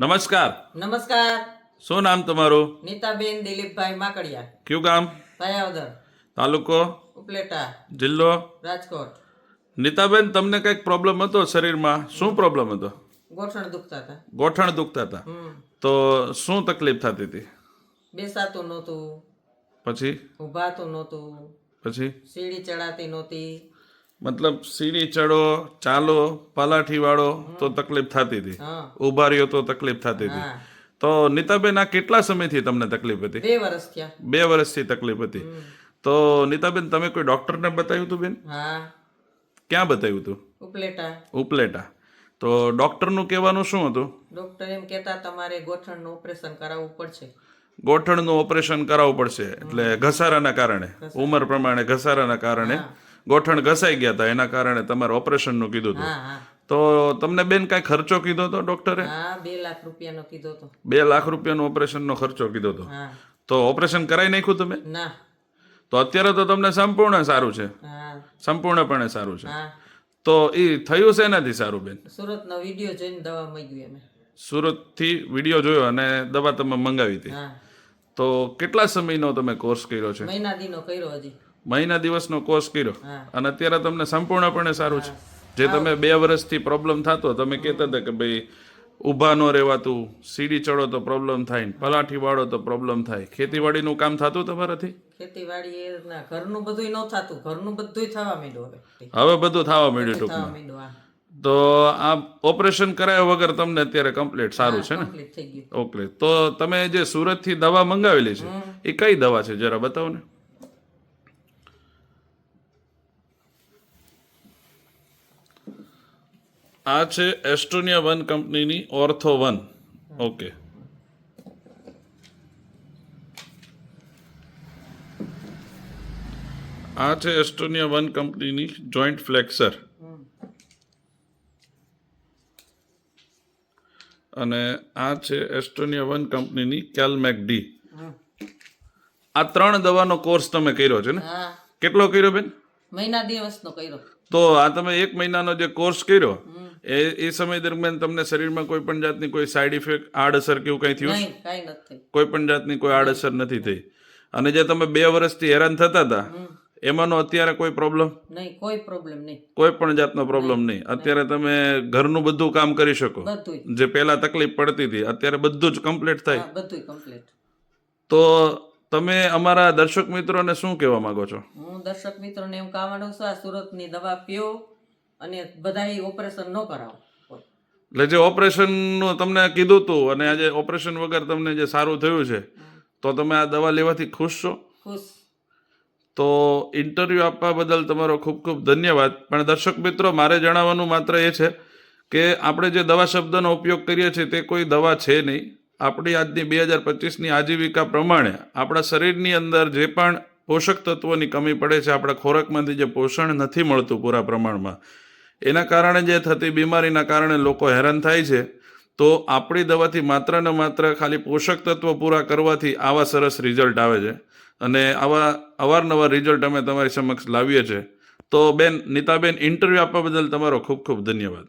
નમસ્કાર. નમસ્કાર. શું નામ તમારું? નીતાબેન દિલીપભાઈ માકડિયા. કયું ગામ? પાયાવદર તાલુકો? ઉપલેટા. જિલ્લો? રાજકોટ. નીતાબેન તમને કંઈક પ્રોબ્લેમ હતો શરીરમાં? શું પ્રોબ્લેમ હતો? ગોઠણ દુખતા હતા. ગોઠણ દુખતા હતા. તો શું તકલીફ થતી હતી? બેસાતું નહોતું. પછી? ઊભાતું નહોતું. પછી? સીડી ચડાતી નહોતી. મતલબ સીડી ચડો ચાલો પલાઠી વાળો તો તકલીફ થતી હતી. ઊભા રહ્યો તો તકલીફ થતી હતી. તો નીતાબેન આ કેટલા સમયથી તમને તકલીફ હતી? બે વર્ષ બે વર્ષથી તકલીફ હતી. તો નીતાબેન તમે કોઈ ડોક્ટરને બતાવ્યું હતું બેન? ક્યાં બતાવ્યું હતું? ઉપલેટા. ઉપલેટા. તો ડોક્ટરનું કહેવાનું શું હતું? ડોક્ટર એમ કહેતા તમારે ગોઠણનું ઓપરેશન કરાવવું પડશે. ગોઠણનું ઓપરેશન કરાવવું પડશે. એટલે ઘસારાના કારણે. ઉંમર પ્રમાણે ઘસારાના કારણે. ગોઠણ ઘસાઈ ગયા હતા એના કારણે તમારે ઓપરેશનનું કીધું હતું તો તમને બેન કાંઈ ખર્ચો કીધો હતો ડોક્ટરે? બે લાખ રૂપિયાનો કીધો તો. બે લાખ રૂપિયાનો ઓપરેશનનો ખર્ચો કીધો હતો તો ઓપરેશન કરાવી નાખ્યું તમે? ના. તો અત્યારે તો તમને સંપૂર્ણ સારું છે. સંપૂર્ણપણે સારું છે. તો એ થયું છે એનાથી સારું બેન? સુરતનો વીડિયો જોઈને દવા મંગાવી અમે સુરતથી વીડિયો જોયો અને દવા તમે મંગાવી હતી. તો કેટલા સમયનો તમે કોર્સ કર્યો છે? મહિના દીનો કર્યો હજી. મહિના દિવસનો કોર્સ કર્યો. અને અત્યારે તમને સંપૂર્ણપણે સારું છે. જે તમે બે વર્ષથી પ્રોબ્લેમ થતો તમે કહેતા હતા કે ભાઈ ઊભા ન રહેવાતું સીડી ચડો તો પ્રોબ્લેમ થાય ને પલાઠી વાળો તો પ્રોબ્લેમ થાય. ખેતીવાડીનું કામ થતું તમારાથી? ખેતીવાડી ઘરનું બધું ન થતું. ઘરનું બધું થવા માંડ્યું હવે. બધું થવા માંડ્યું ટૂંકમાં. તો આ ઓપરેશન કરાયા વગર તમને અત્યારે કમ્પ્લીટ સારું છે ને? ઓકે તો તમે જે સુરતથી દવા મંગાવેલી છે એ કઈ દવા છે જરા બતાવો ને આ છે એસ્ટોનિયા વન કંપનીની ઓર્થો વન. ઓકે. આ છે એસ્ટોનિયા વન કંપનીની જોઈન્ટ ફ્લેક્સર. અને આ છે એસ્ટોનિયા વન કંપનીની કેલમેક ડી. આ ત્રણ દવાનો કોર્સ તમે કર્યો છે ને? કેટલો કર્યો બેન? મહિના દિવસનો કર્યો. તો આ તમે એક મહિનાનો જે કોર્સ કર્યો એ એ સમય દરમિયાન તમને શરીરમાં કોઈ પણ જાતની કોઈ સાઈડ ઇફેક્ટ આડઅસર કે એવું કંઈ થયું? નહીં કાંઈ નથી કોઈ પણ જાતની કોઈ આડઅસર નથી થઈ. અને જે તમે બે વર્ષથી હેરાન થતા હતા એમાંનો અત્યારે કોઈ પ્રોબ્લેમ નહીં કોઈ પ્રોબ્લેમ નહીં. કોઈ પણ જાતનો પ્રોબ્લેમ નહીં અત્યારે તમે ઘરનું બધું કામ કરી શકો. જે પહેલા તકલીફ પડતી હતી અત્યારે બધું જ કમ્પ્લીટ થાય. બધું કમ્પ્લીટ તો તમે અમારા દર્શક મિત્રોને શું કહેવા માંગો છો? હું દર્શક મિત્રોને એમ કહેવાનું છું આ સુરતની દવા પીઓ. અને બધાય ઓપરેશન ન કરાવો એટલે જે ઓપરેશનનું તમને કીધું હતું અને આજે ઓપરેશન વગર તમને જે સારું થયું છે તો તમે આ દવા લેવાથી ખુશ છો? ખુશ. તો ઇન્ટરવ્યૂ આપવા બદલ તમારો ખૂબ ખૂબ ધન્યવાદ. પણ દર્શક મિત્રો મારે જણાવવાનું માત્ર એ છે કે આપણે જે દવા શબ્દનો ઉપયોગ કરીએ છીએ તે કોઈ દવા છે નહીં. આપણી આજની બે હજાર પચીસની આજીવિકા પ્રમાણે આપણા શરીરની અંદર જે પણ પોષક તત્વોની કમી પડે છે આપણા ખોરાકમાંથી જે પોષણ નથી મળતું પૂરા પ્રમાણમાં એના કારણે જે થતી બીમારીના કારણે લોકો હેરાન થાય છે, તો આપણી દવાથી માત્ર ને માત્ર ખાલી પોષક તત્વો પૂરા કરવાથી આવા સરસ રિઝલ્ટ આવે છે. અને આવા અવારનવાર રિઝલ્ટ અમે તમારી સમક્ષ લાવીએ છીએ. તો બેન, નીતાબેન, ઇન્ટરવ્યૂ આપવા બદલ તમારો ખૂબ ખૂબ ધન્યવાદ.